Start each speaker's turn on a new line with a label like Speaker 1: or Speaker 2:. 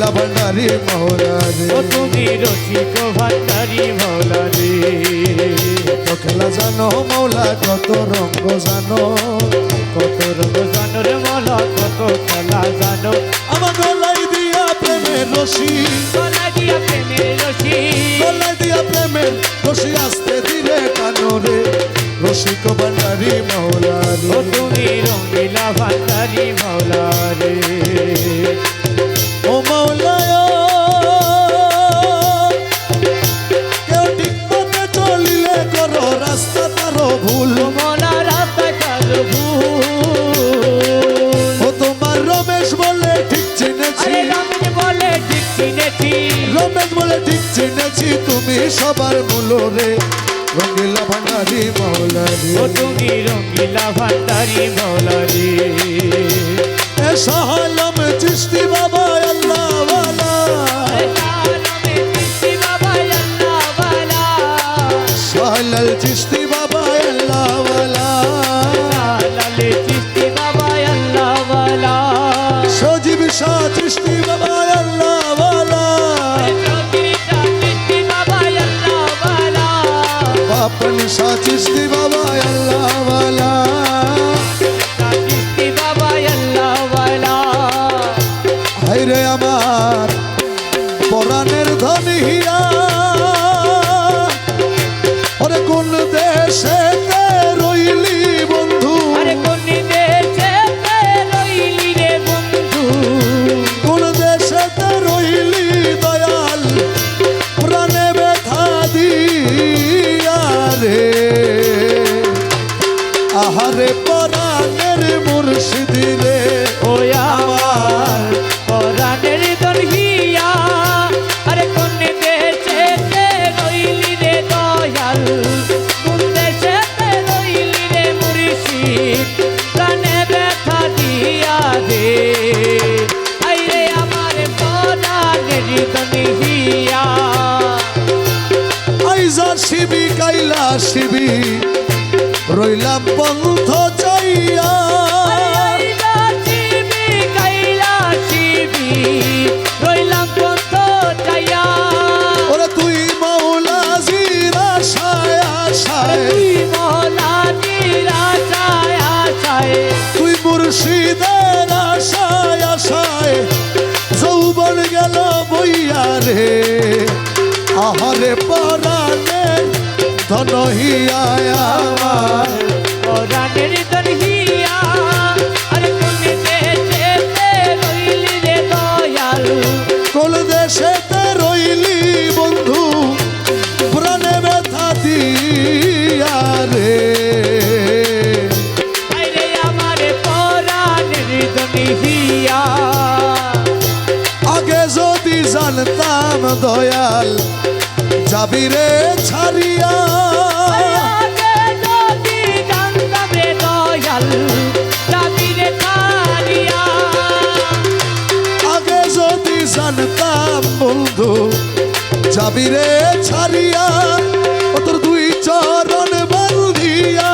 Speaker 1: রঙিলা ভান্ডারি মহরা রে
Speaker 2: ও তুমি রসিক ভান্ডারি মৌলা রে
Speaker 1: কত খেলা জানো মৌলা কত রঙ্গ জানো।
Speaker 2: কত রঙ জানো রে মৌলা কত খেলা জানো।
Speaker 1: আমার গলাই দিয়া প্রেমের রশি।
Speaker 2: গলা দিয়া প্রেমের রশি।
Speaker 1: গলাই দিয়া প্রেমের রশি আসতে দিলে কানো রে। রসিক ভান্ডারি মহরা
Speaker 2: ও তুমি রঙিলা ভান্ডারি রে
Speaker 1: বলে ঠিক চিনেছি। রমেশ বলে ঠিক চিনেছি তুমি সবার মূল রে। রঙ্গিলা ভান্ডারি মৌলা
Speaker 2: ও তুমি রঙিলা ভান্ডারি মৌলা রে
Speaker 1: এ সহলম চিস্তি বাবা আল্লাহ ওয়ালা সহলাল চিস্তি বাবা আল্লাহ ওয়ালা সজীব শাহ চিস্তি বাপন শাহ চিস্তি বাবা আল্লাহ ওয়ালা হাইরে আমার পরাণের ধনী হিয়া আহারে পরাণের মুর্শিদি রে।
Speaker 2: আমার পরাণের দরহিয়া। আরে কোন দেশে রইলি রে দয়াল। কোন দেশে রইলি রে মুর্শিদ। প্রাণে ব্যথা দিয়া দে। আইরে আমার পরাণের দরহিয়া।
Speaker 1: আইজা শিবি, কাইলা শিবি। রইলাম পন্থ চাইয়া। মুর্শিদের আশায় আশায় যৌবন গেল বইয়া রে। আহারে পরাণে ধন হিয়ায় আমার
Speaker 2: পরাণের দরহিয়া, আরে কোন দেশেতে রইলি রে দয়াল?
Speaker 1: কোন দেশেতে রইলি বন্ধু প্রাণে ব্যথা দিয়া রে
Speaker 2: আমার পরাণের দরহিয়া।
Speaker 1: আগে যদি জানতাম দয়াল যাবি রে ছাড়িয়া।
Speaker 2: আগে যদি জানতাম বন্ধু যাবি রে ছাড়িয়া।
Speaker 1: ও তোর দুই চরণ বন্ধিয়া